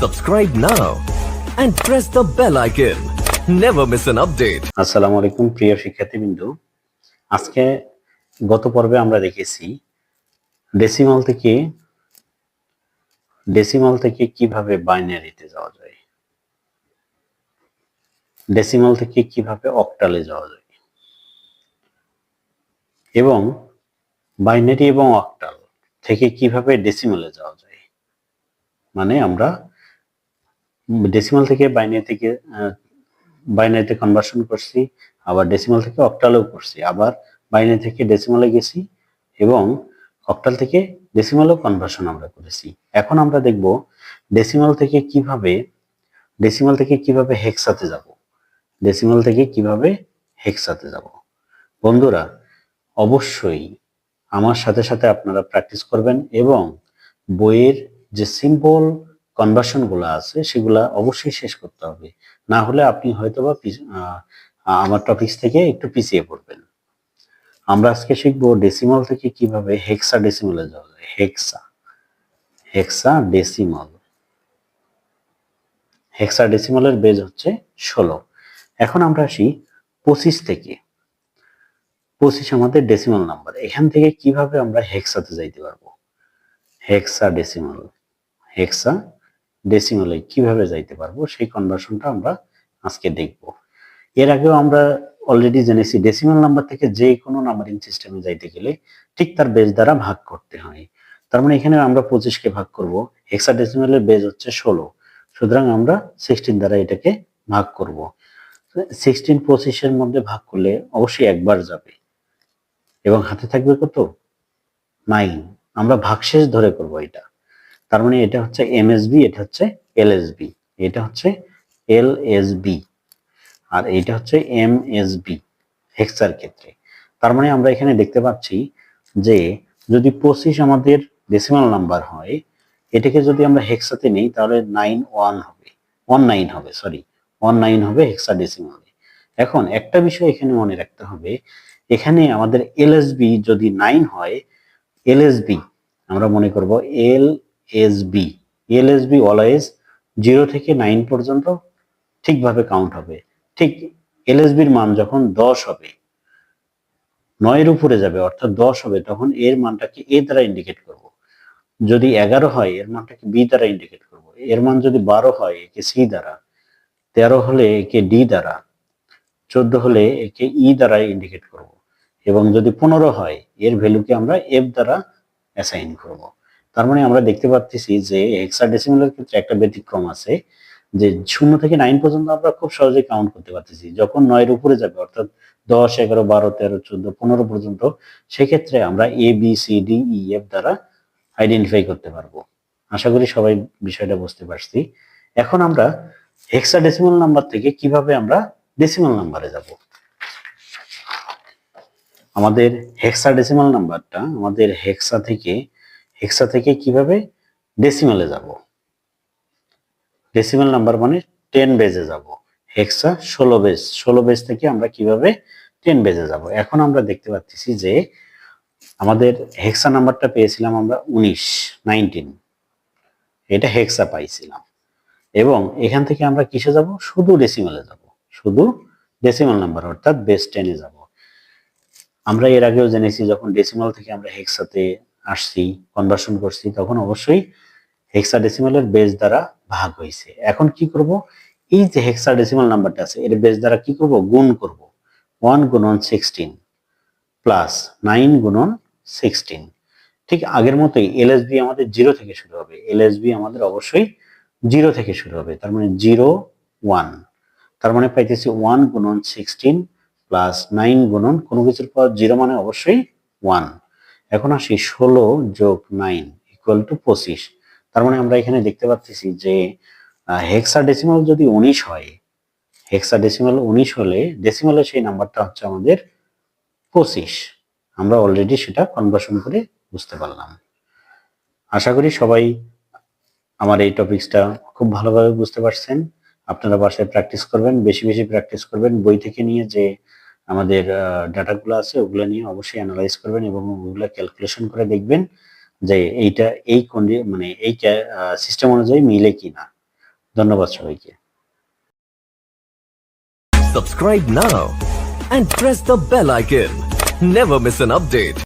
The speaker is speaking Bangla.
Subscribe now and press the bell icon. Never miss an update. আসসালামু আলাইকুম, প্রিয় শিক্ষার্থীবৃন্দ আজকে গত পর্বে আমরা দেখেছি ডেসিমাল থেকে ডেসিমাল থেকে কীভাবে বাইনারিতে যাওয়া যায় ডেসিমাল থেকে কীভাবে অক্টালে যাওয়া যায় এবং বাইনারি এবং অক্টাল থেকে কীভাবে ডেসিমালে যাওয়া যায় মানে আমরা ডেসিমাল থেকে বাইনারি থেকে বাইনারিতে কনভার্সন করছি, আবার ডেসিমাল থেকে অক্টালেও করছি, আবার বাইনারি থেকে ডেসিমালে গেছি এবং অক্টাল থেকে ডেসিমালও কনভার্সন আমরা করেছি। এখন আমরা দেখব ডেসিমাল থেকে কীভাবে ডেসিমাল থেকে কীভাবে হেক্সাতে যাব ডেসিমাল থেকে কীভাবে হেক্সাতে যাব। বন্ধুরা, অবশ্যই আমার সাথে সাথে আপনারা প্র্যাকটিস করবেন এবং বইয়ের যে সিম্পল কনভার্সনগুলো আছে, সেগুলা অবশ্যই শেষ করতে হবে। না হলে আপনি হয়তোবা আমার টপিকস থেকে একটু পিছিয়ে পড়বেন। আমরা আজকে শিখব ডেসিমাল থেকে কীভাবে হেক্সা ডেসিমালে যাওয়া যায়। হেক্সা হেক্সা ডেসিমাল হেক্সা ডেসিমালের বেজ হচ্ছে ষোলো। এখন আমরা আসি পঁচিশ থেকে। পঁচিশ আমাদের ডেসিমাল নাম্বার এখান থেকে কীভাবে আমরা হেক্সাতে যাইতে পারব? হেক্সা ডেসিমাল হেক্সা ডেসিমালে কীভাবে যাইতে পারব, সেই কনভার্সনটা আমরা আজকে দেখব। এর আগেও আমরা অলরেডি জেনেছি ডেসিমাল নাম্বার থেকে যে কোনো নাম্বারিং সিস্টেমে যাইতে গেলে ঠিক তার বেজ দ্বারা ভাগ করতে হয়। তার মানে এখানে আমরা পঁচিশকে ভাগ করব হেক্সা ডেসিমালের বেজ হচ্ছে ষোলো। সুতরাং আমরা সিক্সটিন দ্বারা এটাকে ভাগ করব। সিক্সটিন পঁচিশের মধ্যে ভাগ করলে অবশ্যই একবার যাবে। এবং হাতে থাকবে কত? নাইন আমরা ভাগশেষ ধরে করব এটা। তার মানে এটা হচ্ছে এমএসবি এটা হচ্ছে এলএসবি এটা হচ্ছে এলএসবি আর এটা হচ্ছে এমএসবি হেক্সার ক্ষেত্রে। তার মানে আমরা এখানে দেখতে পাচ্ছি যে যদি পঁচিশ আমাদের ডেসিমাল নাম্বার হয়, এটাকে যদি আমরা হেক্সাতে নেই, তাহলে নাইন ওয়ান হবে ওয়ান নাইন হবে সরি ওয়ান নাইন হবে হেক্সা ডেসিমালে এখন একটা বিষয় এখানে মনে রাখতে হবে, এখানে আমাদের এলএসবি যদি নাইন হয় এলএসবি আমরা মনে করব L S B L S B always zero থেকে নাইন পর্যন্ত ঠিকভাবে কাউন্ট হবে। ঠিক এল এস মান যখন দশ হবে, নয়ের উপরে যাবে, অর্থাৎ দশ হবে, তখন এর মানটাকে এ দ্বারা ইন্ডিকেট করব। যদি এগারো হয়, এর মানটাকে বি দ্বারা ইন্ডিকেট করব। এর মান যদি বারো হয়, একে সি দ্বারা। তেরো হলে একে ডি দ্বারা। চোদ্দ হলে একে ই দ্বারা ইন্ডিকেট করব। এবং যদি পনেরো হয়, এর ভ্যালুকে আমরা এফ দ্বারা অ্যাসাইন করব। তার মানে আমরা দেখতে পাচ্ছি যে হেক্সাডেসিমালের ক্ষেত্রে একটা ব্যতিক্রম আছে, যে শূন্য থেকে নাইন পর্যন্ত আমরা খুব সহজে কাউন্ট করতে পারতেছি। যখন নয়ের উপরে যাবে, অর্থাৎ দশ, এগারো, বারো, তেরো, চোদ্দ, পনেরো পর্যন্ত, সেক্ষেত্রে আমরা A B C D E F দ্বারা আইডেন্টিফাই করতে পারব। আশা করি সবাই বিষয়টা বুঝতে পারছি। এখন আমরা হেক্সাডেসিমাল নাম্বার থেকে কীভাবে আমরা ডেসিমাল নাম্বারে যাব? আমাদের হেক্সাডেসিমাল নাম্বারটা আমাদের হেক্সা থেকে হেক্সা থেকে কীভাবে ডেসিমালে যাব? ডেসিমাল নাম্বার মানে টেন বেজে যাব। হেক্সা ষোলো বেজ ষোলো বেজ থেকে আমরা কীভাবে টেন বেজে যাব? এখন আমরা দেখতে পাচ্ছি যে আমাদের হেক্সা নাম্বারটা পেয়েছিলাম আমরা উনিশ নাইনটিন এটা হেক্সা পাইছিলাম। এবং এখান থেকে আমরা কিসে যাব? শুধু ডেসিমালে যাব। শুধু ডেসিমাল নাম্বার অর্থাৎ বেস টেনে যাব। আমরা এর আগেও জেনেছি যখন ডেসিমাল থেকে আমরা হেক্সাতে আসছি কনভার্সন করছি, তখন অবশ্যই হেক্সা ডেসিমালের বেস দ্বারা ভাগ হয়েছে। এখন কি করব? এই যে হেক্সা ডেসিমাল নাম্বারটা আছে, এর বেস দ্বারা কি করব? গুণ করব। ওয়ান গুণন সিক্সটিন প্লাস নাইন গুণন সিক্সটিন ঠিক আগের মতোই এলএসবি আমাদের জিরো থেকে শুরু হবে। এলএসবি আমাদের অবশ্যই জিরো থেকে শুরু হবে। তার মানে জিরো ওয়ান তার মানে পাইতেছি ওয়ান গুণন সিক্সটিন প্লাস নাইন গুণন কোনো কিছুর পর জিরো মানে অবশ্যই ওয়ান এখন আসি ষোলো যোগ নাইন ইকুয়াল টু পঁচিশ। তার মানে আমরা এখানে দেখতে পাচ্ছি যে হেক্সা ডেসিমাল যদি উনিশ হয় হেক্সা ডেসিমাল উনিশ হলে ডেসিমালের সেই নাম্বারটা হচ্ছে আমাদের পঁচিশ। আমরা অলরেডি সেটা কনভার্সন করে বুঝতে পারলাম। আশা করি সবাই আমার এই টপিকসটা খুব ভালোভাবে বুঝতে পারছেন। আপনারা বাসায় প্র্যাকটিস করবেন, বেশি বেশি প্র্যাকটিস করবেন, বই থেকে নিয়ে যে আমাদের ডাটাগুলো আছে, ওগুলো নিয়ে অবশ্যই অ্যানালাইজ করবেন এবং ওগুলো ক্যালকুলেশন করে দেখবেন যে এইটা এই মানে এই সিস্টেম অনুযায়ী মিলে কি না ধন্যবাদ সবাইকে Subscribe now and press the bell icon. Never miss an update.